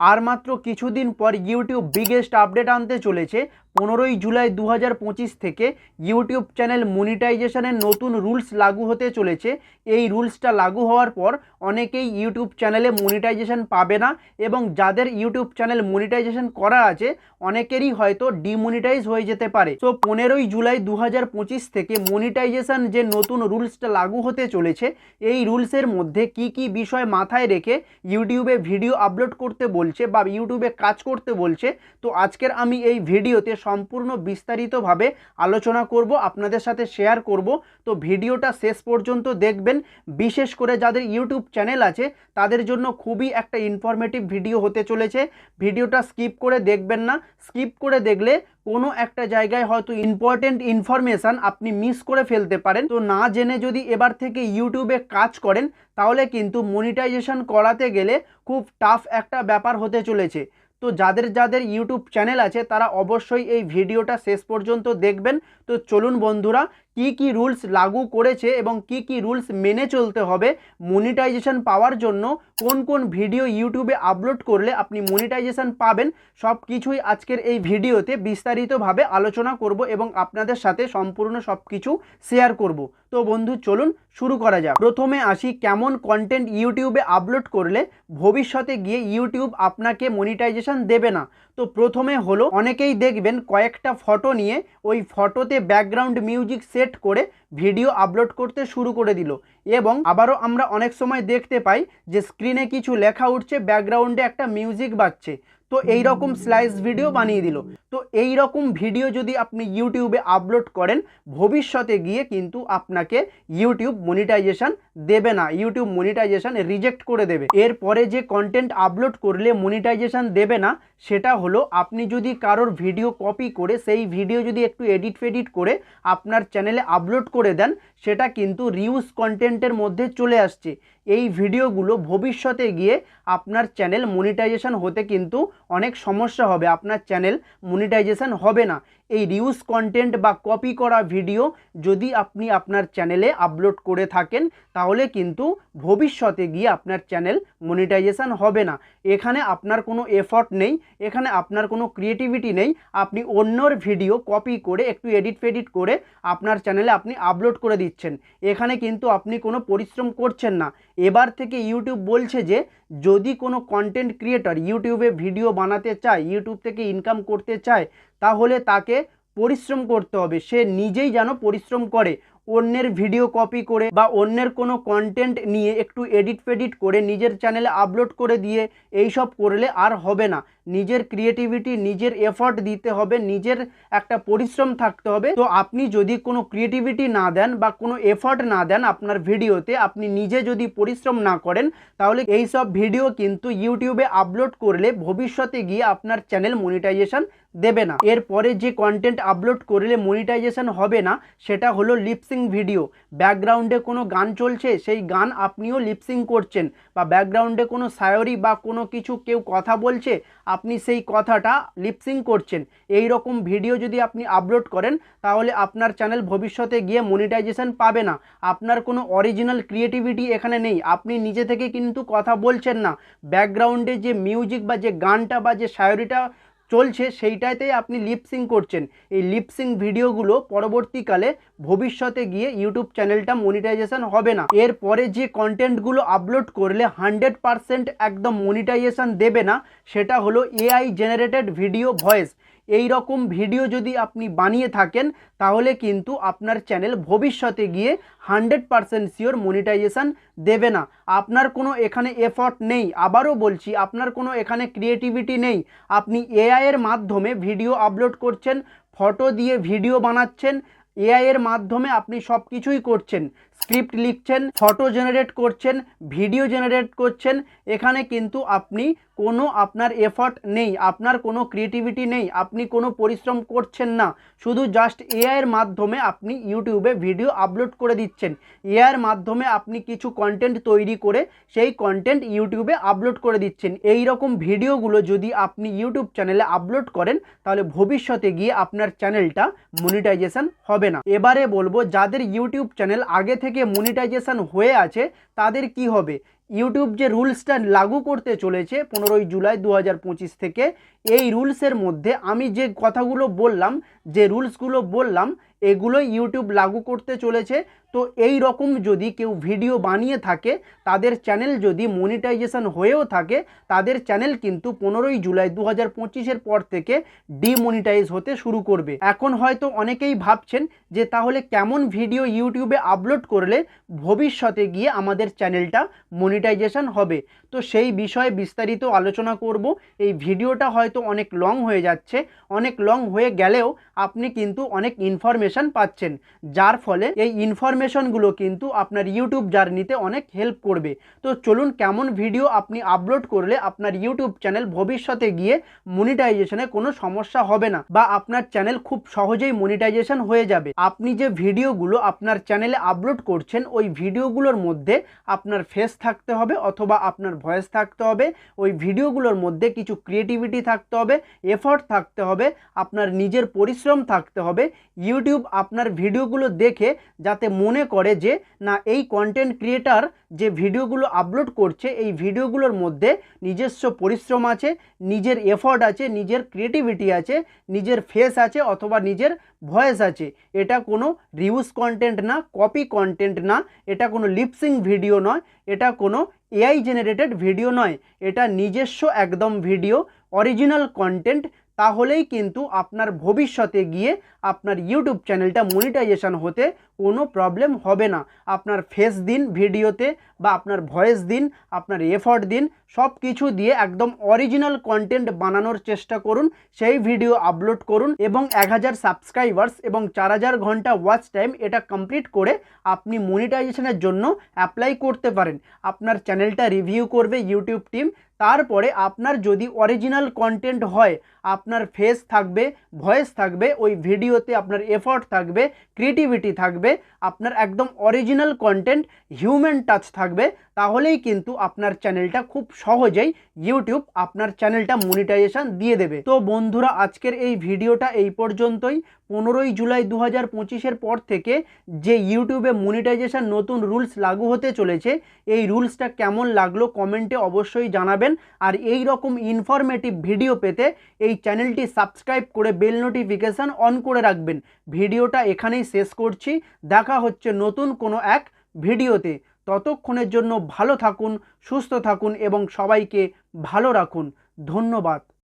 আর মাত্র কিছুদিন পর ইউটিউব বিগেস্ট আপডেট আনতে চলেছে পনেরোই জুলাই দু হাজার পঁচিশ থেকে ইউটিউব চ্যানেল মনিটাইজেশনের নতুন রুলস লাগু হতে চলেছে। এই রুলসটা লাগু হওয়ার পর অনেকেই ইউটিউব চ্যানেলে মনিটাইজেশন পাবে না এবং যাদের ইউটিউব চ্যানেল মনিটাইজেশন করা আছে, অনেকেরই হয়তো ডিমনিটাইজ হয়ে যেতে পারে। তো পনেরোই জুলাই দু হাজার পঁচিশ থেকে মনিটাইজেশন যে নতুন রুলসটা লাগু হতে চলেছে, এই রুলসের মধ্যে কি কি বিষয় মাথায় রেখে ইউটিউবে ভিডিও আপলোড করতে বলছে বা ইউটিউবে কাজ করতে বলছে, তো আজকের আমি এই ভিডিওতে সম্পূর্ণ বিস্তারিতভাবে আলোচনা করব, আপনাদের সাথে শেয়ার করব। তো ভিডিওটা শেষ পর্যন্ত দেখবেন। বিশেষ করে যাদের ইউটিউব চ্যানেল আছে, তাদের জন্য খুবই একটা ইনফরমেটিভ ভিডিও হতে চলেছে। ভিডিওটা স্কিপ করে দেখবেন না। স্কিপ করে দেখলে কোনো একটা জায়গায় হয়তো ইম্পর্টেন্ট ইনফরমেশান আপনি মিস করে ফেলতে পারেন। তো না জেনে যদি এবার থেকে ইউটিউবে কাজ করেন, তাহলে কিন্তু মনিটাইজেশন করাতে গেলে খুব টাফ একটা ব্যাপার হতে চলেছে। তো যাদের যাদের ইউটিউব চ্যানেল আছে, তারা অবশ্যই এই ভিডিওটা শেষ পর্যন্ত দেখবেন। তো চলুন বন্ধুরা কি কি রুলস লাগু করেছে এবং কি কি রুলস মেনে চলতে হবে মনিটাইজেশন পাওয়ার জন্য কোন কোন ভিডিও ইউটিউবে আপলোড করলে আপনি মনিটাইজেশন পাবেন সব কিছুই আজকের এই ভিডিওতে বিস্তারিতভাবে আলোচনা করব এবং আপনাদের সাথে সম্পূর্ণ সব কিছু শেয়ার করব। তো বন্ধু, চলুন শুরু করা যাক। প্রথমে আসি কেমন কন্টেন্ট ইউটিউবে আপলোড করলে ভবিষ্যতে গিয়ে ইউটিউব আপনাকে মনিটাইজেশন দেবে না। তো প্রথমে হলো, অনেকেই দেখবেন কয়েকটা ফটো নিয়ে ওই ফটোতে ব্যাকগ্রাউন্ড মিউজিক সেট করে ভিডিও আপলোড করতে শুরু করে দিল। এবং আবারও আমরা অনেক সময় দেখতে পাই যে স্ক্রিনে কিছু লেখা উঠছে ব্যাকগ্রাউন্ডে একটা মিউজিক বাজছে। তো এই রকম স্লাইস ভিডিও বানিয়ে দিল। তো এই রকম ভিডিও যদি আপনি ইউটিউবে আপলোড করেন, ভবিষ্যতে গিয়ে কিন্তু আপনাকে ইউটিউব মনিটাইজেশন দেবে না। ইউটিউব মনিটাইজেশন রিজেক্ট করে দেবে। এরপরে যে কন্টেন্ট আপলোড করলে মনিটাইজেশন দেবে না, সেটা হলো আপনি যদি কারোর ভিডিও কপি করে, সেই ভিডিও যদি একটু এডিট ফেডিট করে আপনার চ্যানেলে আপলোড করে দেন সেটা কিন্তু রিউজ কন্টেন্টের মধ্যে চলে আসছে। এই ভিডিওগুলো ভবিষ্যতে গিয়ে আপনার চ্যানেল মনিটাইজেশান হতে কিন্তু অনেক সমস্যা হবে। আপনার চ্যানেল মনিটাইজেশান হবে না। এই রিউজ কন্টেন্ট বা কপি করা ভিডিও যদি আপনি আপনার চ্যানেলে আপলোড করে থাকেন, তাহলে কিন্তু ভবিষ্যতে গিয়ে আপনার চ্যানেল মনিটাইজেশন হবে না। এখানে আপনার কোনো এফর্ট নেই, এখানে আপনার কোনো ক্রিয়েটিভিটি নেই, আপনি অন্যর ভিডিও কপি করে একটু এডিট ফেডিট করে আপনার চ্যানেলে আপনি আপলোড করে দিচ্ছেন। এখানে কিন্তু আপনি কোনো পরিশ্রম করছেন না। এবার থেকে ইউটিউব বলছে যে, যদি কোনো কন্টেন্ট ক্রিয়েটর ইউটিউবে ভিডিও বানাতে চায় ইউটিউব থেকে ইনকাম করতে চায় তাহলে তাকে পরিশ্রম করতে হবে। সে নিজেই যেন পরিশ্রম করে, অন্যের ভিডিও কপি করে বা অন্যের কোনো কন্টেন্ট নিয়ে একটু এডিট ফেডিট করে নিজের চ্যানেলে আপলোড করে দিয়ে এইসব করলে আর হবে না। নিজের ক্রিয়েটিভিটি নিজের এফর্ট দিতে হবে, নিজের একটা পরিশ্রম থাকতে হবে। তো আপনি যদি কোনো ক্রিয়েটিভিটি না দেন বা কোনো এফর্ট না দেন আপনার ভিডিওতে আপনি নিজে যদি পরিশ্রম না করেন, তাহলে এই সব ভিডিও কিন্তু ইউটিউবে আপলোড করলে ভবিষ্যতে গিয়ে আপনার চ্যানেল মনিটাইজেশন দেবে না। এরপরে যে কন্টেন্ট আপলোড করলে মনিটাইজেশন হবে না, সেটা হলো লিপসিং ভিডিও ব্যাকগ্রাউন্ডে কোনো গান চলছে, সেই গান আপনিও লিপসিং করছেন বা ব্যাকগ্রাউন্ডে কোনো সায়রি বা কোনো কিছু কেউ কথা বলছে, আপনি সেই কথাটা লিপসিং করছেন। এই রকম ভিডিও যদি আপনি আপলোড করেন, তাহলে আপনার চ্যানেল ভবিষ্যতে গিয়ে মনিটাইজেশন পাবে না। আপনার কোনো অরিজিনাল ক্রিয়েটিভিটি এখানে নেই। আপনি নিজে থেকে কিন্তু কথা বলছেন না। ব্যাকগ্রাউন্ডে যে মিউজিক বা যে গানটা বা যে সায়রিটা চলছে, সেইটাতেই আপনি লিপসিং করছেন। এই লিপসিং ভিডিওগুলো পরবর্তীকালে ভবিষ্যতে গিয়ে ইউটিউব চ্যানেলটা মনিটাইজেশন হবে না। এরপরে যে কন্টেন্টগুলো আপলোড করলে হান্ড্রেড পারসেন্ট একদম মনিটাইজেশন দেবে না, সেটা হলো এআই জেনারেটেড ভিডিও ভয়েস এই রকম ভিডিও যদি আপনি বানিয়ে থাকেন, তাহলে কিন্তু আপনার চ্যানেল ভবিষ্যতে গিয়ে হান্ড্রেড পারসেন্ট শিওর মনিটাইজেশান দেবে না। আপনার কোনো এখানে এফর্ট নেই। আবারও বলছি, আপনার কোনো এখানে ক্রিয়েটিভিটি নেই। আপনি এআইয়ের মাধ্যমে ভিডিও আপলোড করছেন ফটো দিয়ে ভিডিও বানাচ্ছেন এআই এর মাধ্যমে আপনি সব কিছুই করছেন। স্ক্রিপ্ট লিখছেন, ফটো জেনারেট করছেন, ভিডিও জেনারেট করছেন। এখানে কিন্তু আপনি কোনো আপনার এফর্ট নেই, আপনার কোনো ক্রিয়েটিভিটি নেই, আপনি কোনো পরিশ্রম করছেন না। শুধু জাস্ট এআইয়ের মাধ্যমে আপনি ইউটিউবে ভিডিও আপলোড করে দিচ্ছেন। এআইয়ের মাধ্যমে আপনি কিছু কন্টেন্ট তৈরি করে সেই কন্টেন্ট ইউটিউবে আপলোড করে দিচ্ছেন। এই রকম ভিডিওগুলো যদি আপনি ইউটিউব চ্যানেলে আপলোড করেন, তাহলে ভবিষ্যতে গিয়ে আপনার চ্যানেলটা মনিটাইজেশন হবে না। এবারে বলব, যাদের ইউটিউব চ্যানেল আগে থেকে মনিটাইজেশন হয়ে আছে, তাদের কি হবে? ইউটিউব যে রুলসটা লাগু করতে চলেছে পনেরোই জুলাই দু হাজার পঁচিশ থেকে, এই রুলসের মধ্যে আমি যে কথাগুলো বললাম, যে রুলসগুলো বললাম এগুলো ইউটিউব লাগু করতে চলেছে। তো এই রকম যদি কেউ ভিডিও বানিয়ে থাকে, তাদের চ্যানেল যদি মনিটাইজেশন হয়েও থাকে, তাদের চ্যানেল কিন্তু পনেরোই জুলাই দু হাজার পর থেকে ডিমনিটাইজ হতে শুরু করবে। এখন হয়তো অনেকেই ভাবছেন যে তাহলে কেমন ভিডিও ইউটিউবে আপলোড করলে ভবিষ্যতে গিয়ে আমাদের চ্যানেলটা মনিটাইজেশন হবে। তো সেই বিষয়ে বিস্তারিত আলোচনা করব। এই ভিডিওটা হয়তো অনেক লং হয়ে যাচ্ছে। অনেক লং হয়ে গেলেও আপনি কিন্তু অনেক ইনফরমেশান পাচ্ছেন। যার ফলে এই ইনফরমেশনগুলো কিন্তু আপনার ইউটিউব জার্নিতে অনেক হেল্প করবে। তো চলুন কেমন ভিডিও আপনি আপলোড করলে আপনার ইউটিউব চ্যানেল ভবিষ্যতে গিয়ে মনিটাইজেশনে কোনো সমস্যা হবে না বা আপনার চ্যানেল খুব সহজেই মনিটাইজেশন হয়ে যাবে। আপনি যে ভিডিওগুলো আপনার চ্যানেলে আপলোড করছেন, ওই ভিডিওগুলোর মধ্যে আপনার ফেস থাকতে হবে অথবা আপনার ভয়েস থাকতে হবে, ওই ভিডিওগুলোর মধ্যে কিছু ক্রিয়েটিভিটি থাকতে হবে এফর্ট থাকতে হবে, আপনার নিজের পরিশ্রম থাকতে হবে ইউটিউব আপনার ভিডিওগুলো দেখে যাতে মনে করে যে, না, এই কন্টেন্ট ক্রিয়েটার যে ভিডিওগুলো আপলোড করছে, এই ভিডিওগুলোর মধ্যে নিজস্ব পরিশ্রম আছে, নিজের এফর্ট আছে, নিজের ক্রিয়েটিভিটি আছে, নিজের ফেস আছে, অথবা নিজের ভয়েস আছে। এটা কোনো রিউজ কন্টেন্ট না কপি কন্টেন্ট না, এটা কোনো লিপসিং ভিডিও নয়, এটা কোনো এআই জেনারেটেড ভিডিও নয়, এটা নিজস্ব একদম ভিডিও অরিজিনাল কন্টেন্ট তাহলেই কিন্তু আপনার ভবিষ্যতে গিয়ে আপনার ইউটিউব চ্যানেলটা মনিটাইজেশন হতে কোনো প্রবলেম হবে না। আপনার ফেস দিন ভিডিওতে বা আপনার ভয়েস দিন, আপনার এফর্ট দিন সব কিছু দিয়ে একদম অরিজিনাল কন্টেন্ট বানানোর চেষ্টা করুন, সেই ভিডিও আপলোড করুন এবং এক হাজার সাবস্ক্রাইবার্স এবং চার হাজার ঘণ্টা ওয়াচ টাইম এটা কমপ্লিট করে আপনি মনিটাইজেশনের জন্য অ্যাপ্লাই করতে পারেন। আপনার চ্যানেলটা রিভিউ করবে ইউটিউব টিম তারপরে আপনার যদি অরিজিনাল কন্টেন্ট হয়, আপনার ফেস থাকবে ভয়েস থাকবে, ওই ভিডিওতে আপনার এফর্ট থাকবে ক্রিয়েটিভিটি থাকবে, আপনার একদম অরিজিনাল কন্টেন্ট হিউম্যান টাচ থাকবে, তাহলেই কিন্তু আপনার চ্যানেলটা খুব সহজেই ইউটিউব আপনার চ্যানেলটা মনিটাইজেশন দিয়ে দেবে। তো বন্ধুরা, আজকের এই ভিডিওটা এই পর্যন্তই। পনেরোই জুলাই দু হাজার পঁচিশের পর থেকে যে ইউটিউবে মনিটাইজেশন নতুন রুলস লাগু হতে চলেছে, এই রুলসটা কেমন লাগল কমেন্টে অবশ্যই জানাবেন। আর এই রকম ইনফরমেটিভ ভিডিও পেতে এই চ্যানেলটি সাবস্ক্রাইব করে বেল নোটিফিকেশান অন করে রাখবেন। ভিডিওটা এখানেই শেষ করছি। দেখা হচ্ছে নতুন কোনো এক ভিডিওতে। ততক্ষণের জন্য ভালো থাকুন, সুস্থ থাকুন এবং সবাইকে ভালো রাখুন। ধন্যবাদ।